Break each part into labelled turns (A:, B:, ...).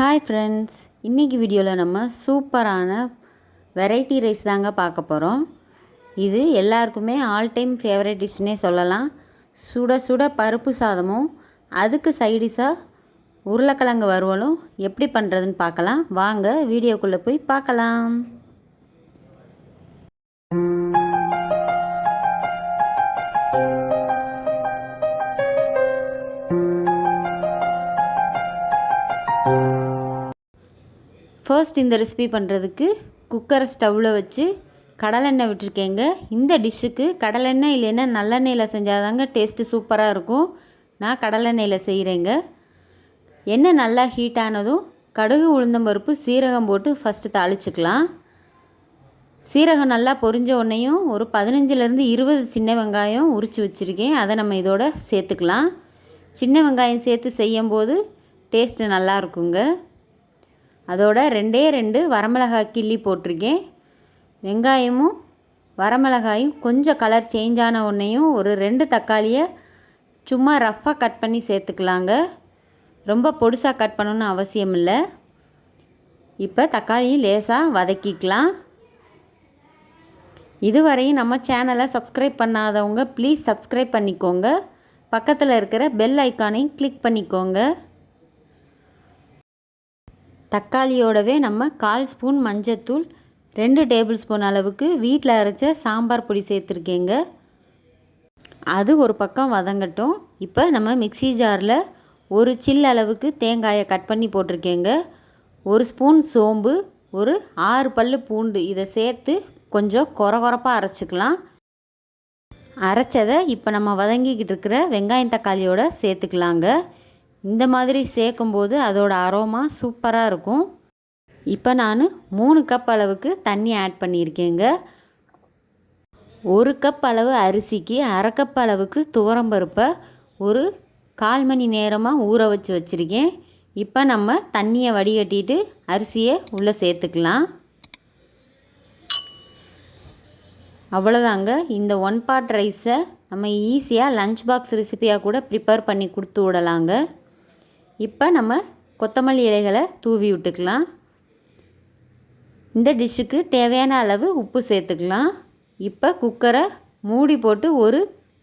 A: Hi friends இன்றைக்கி வீடியோவில் நம்ம சூப்பரான வெரைட்டி ரைஸ் தாங்க பார்க்க போகிறோம் இது எல்லாருக்குமே ஆல் டைம் ஃபேவரட் டிஷ்னே சொல்லலாம். சுட சுட பருப்பு சாதமும் அதுக்கு சைடிஷாக உருளைக்கிழங்கு வறுவலும் எப்படி பண்ணுறதுன்னு பார்க்கலாம். வாங்க வீடியோக்குள்ளே போய் பார்க்கலாம். ஃபர்ஸ்ட் இந்த ரெசிபி பண்ணுறதுக்கு குக்கரை ஸ்டவ்வில் வச்சு கடலெண்ணெய் விட்டுருக்கேங்க. இந்த டிஷ்ஷுக்கு கடலெண்ணெய் இல்லைன்னா நல்லெண்ணெயில் செஞ்சாதாங்க டேஸ்ட்டு சூப்பராக இருக்கும். நான் கடலெண்ணெயில் செய்கிறேங்க எண்ணெய் நல்லா ஹீட் ஆனதும் கடுகு உளுந்தம்பருப்பு சீரகம் போட்டு ஃபஸ்ட்டு தாளிச்சுக்கலாம். சீரகம் நல்லா பொரிஞ்ச உடனேயும் ஒரு பதினஞ்சுலேருந்து இருபது சின்ன வெங்காயம் உரித்து வச்சுருக்கேன். அதை நம்ம இதோட சேர்த்துக்கலாம். சின்ன வெங்காயம் சேர்த்து செய்யும்போது டேஸ்ட்டு நல்லா இருக்குங்க. அதோட ரெண்டே ரெண்டு வரமிளகாய் கிள்ளி போட்டிருக்கேன். வெங்காயமும் வரமிளகாயும் கொஞ்சம் கலர் சேஞ்ச் ஆன உடனேயும் ஒரு ரெண்டு தக்காளியை சும்மா ரஃப்பாக கட் பண்ணி சேர்த்துக்கலாங்க. ரொம்ப பொடிசாக கட் பண்ணணுன்னு அவசியம் இல்லை. இப்போ தக்காளியும் லேசாக வதக்கிக்கலாம். இதுவரையும் நம்ம சேனலை சப்ஸ்கிரைப் பண்ணாதவங்க ப்ளீஸ் சப்ஸ்கிரைப் பண்ணிக்கோங்க. பக்கத்தில் இருக்கிற பெல் ஐக்கானையும் கிளிக் பண்ணிக்கோங்க. தக்காளியோடவே நம்ம கால் ஸ்பூன் மஞ்சத்தூள் ரெண்டு டேபிள் ஸ்பூன் அளவுக்கு வீட்டில் அரைச்ச சாம்பார் பொடி சேர்த்துருக்கேங்க. அது ஒரு பக்கம் வதங்கட்டும். இப்போ நம்ம மிக்சி ஜாரில் ஒரு சில் அளவுக்கு தேங்காயை கட் பண்ணி போட்டிருக்கேங்க. ஒரு ஸ்பூன் சோம்பு ஒரு ஆறு பல் பூண்டு இதை சேர்த்து கொஞ்சம் குற அரைச்சிக்கலாம். அரைச்சதை இப்போ நம்ம வதங்கிக்கிட்டு இருக்கிற வெங்காயம் தக்காளியோட சேர்த்துக்கலாங்க. இந்த மாதிரி சேர்க்கும்போது அதோட அரோமா சூப்பராக இருக்கும். இப்போ நான் மூணு கப் அளவுக்கு தண்ணி ஆட் பண்ணியிருக்கேங்க. ஒரு கப் அளவு அரிசிக்கு அரை கப் அளவுக்கு துவரம்பருப்பை ஒரு கால் மணி நேரமாக ஊற வச்சு வச்சுருக்கேன். இப்போ நம்ம தண்ணியை வடிகட்டிட்டு அரிசியை உள்ளே சேர்த்துக்கலாம். அவ்வளோதாங்க இந்த ஒன் பார்ட் ரைஸை நம்ம ஈஸியாக லஞ்ச் பாக்ஸ் ரெசிப்பியாக கூட ப்ரிப்பேர் பண்ணி கொடுத்து விடலாங்க. இப்போ நம்ம கொத்தமல்லி இலைகளை தூவி விட்டுக்கலாம். இந்த டிஷ்ஷுக்கு தேவையான அளவு உப்பு சேர்த்துக்கலாம். இப்போ குக்கரை மூடி போட்டு ஒரு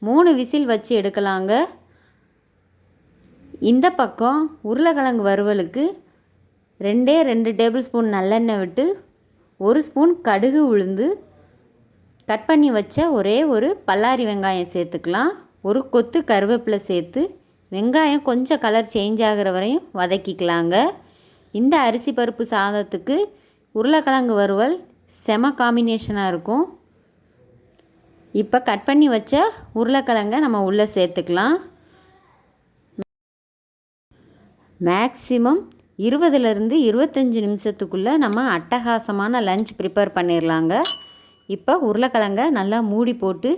A: மூணு விசில் வச்சு எடுக்கலாங்க. இந்த பக்கம் உருளைக்கிழங்கு வறுவலுக்கு ரெண்டே ரெண்டு டேபிள் ஸ்பூன் நல்லெண்ணெய் விட்டு ஒரு ஸ்பூன் கடுகு உளுந்து கட் பண்ணி வச்ச ஒரே ஒரு பல்லாரி வெங்காயம் சேர்த்துக்கலாம். ஒரு கொத்து கருவேப்பிலை சேர்த்து வெங்காயம் கொஞ்சம் கலர் சேஞ்ச் ஆகிற வரையும் வதக்கிக்கலாங்க. இந்த அரிசி பருப்பு சாதத்துக்கு உருளைக்கிழங்கு வறுவல் செம காம்பினேஷனாக இருக்கும். இப்போ கட் பண்ணி வச்ச உருளைக்கிழங்கை நம்ம உள்ளே சேர்த்துக்கலாம். மேக்ஸிமம் இருபதுலேருந்து இருபத்தஞ்சி நிமிஷத்துக்குள்ளே நம்ம அட்டகாசமான லஞ்ச் ப்ரிப்பேர் பண்ணிடலாங்க இப்போ உருளைக்கிழங்கை நல்லா மூடி போட்டு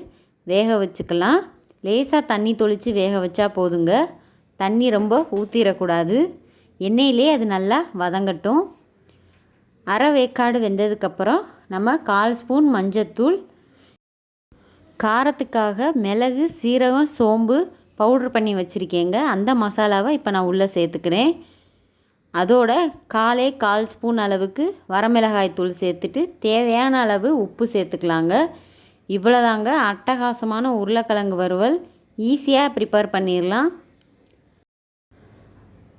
A: வேக வச்சுக்கலாம். லேசாக தண்ணி தொளித்து வேக வச்சா போதுங்க. தண்ணி ரொம்ப ஊற்றிடக்கூடாது எண்ணெயிலே அது நல்லா வதங்கட்டும். அரை வேக்காடு வெந்ததுக்கப்புறம் நம்ம கால் ஸ்பூன் மஞ்சத்தூள் காரத்துக்காக மிளகு சீரகம் சோம்பு பவுட்ரு பண்ணி வச்சுருக்கேங்க. அந்த மசாலாவை இப்போ நான் உள்ளே சேர்த்துக்கிறேன். அதோட காலே கால் ஸ்பூன் அளவுக்கு வரமிளகாய் தூள் சேர்த்துட்டு தேவையான அளவு உப்பு சேர்த்துக்கலாங்க. இவ்வளோதாங்க அட்டகாசமான உருளைக்கிழங்கு வறுவல். ஈஸியாக ப்ரிப்பேர் பண்ணிடலாம்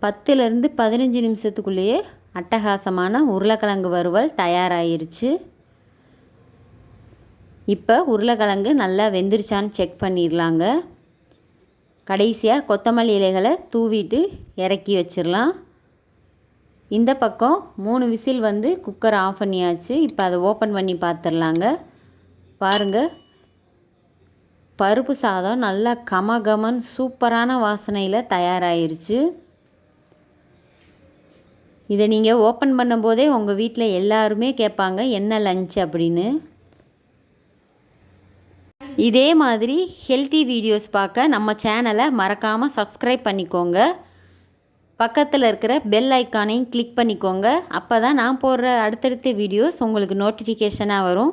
A: பத்துலேருந்து பதினஞ்சு நிமிஷத்துக்குள்ளேயே அட்டகாசமான உருளைக்கிழங்கு வறுவல் தயாராகிருச்சு இப்போ உருளைக்கிழங்கு நல்லா வெந்துருச்சான்னு செக் பண்ணிடலாங்க கடைசியாக கொத்தமல்லி இலைகளை தூவிட்டு இறக்கி வச்சிடலாம் இந்த பக்கம் மூணு விசில் வந்து குக்கர் ஆஃப் பண்ணியாச்சு. இப்போ அதை ஓப்பன் பண்ணி பார்த்துடலாங்க பாருங்கள் பருப்பு சாதம் நல்லா கமகமன் சூப்பரான வாசனையில் தயாராகிருச்சு இதை நீங்கள் ஓப்பன் பண்ணும்போதே உங்கள் வீட்டில் எல்லாருமே கேட்பாங்க என்ன லஞ்ச்? அப்படின்னு. இதே மாதிரி ஹெல்த்தி வீடியோஸ் பார்க்க நம்ம சேனலை மறக்காமல் சப்ஸ்கிரைப் பண்ணிக்கோங்க. பக்கத்தில் இருக்கிற பெல் ஐக்கானையும் கிளிக் பண்ணிக்கோங்க. அப்போ தான் நான் போடுற அடுத்தடுத்த வீடியோஸ் உங்களுக்கு நோட்டிஃபிகேஷனாக வரும்.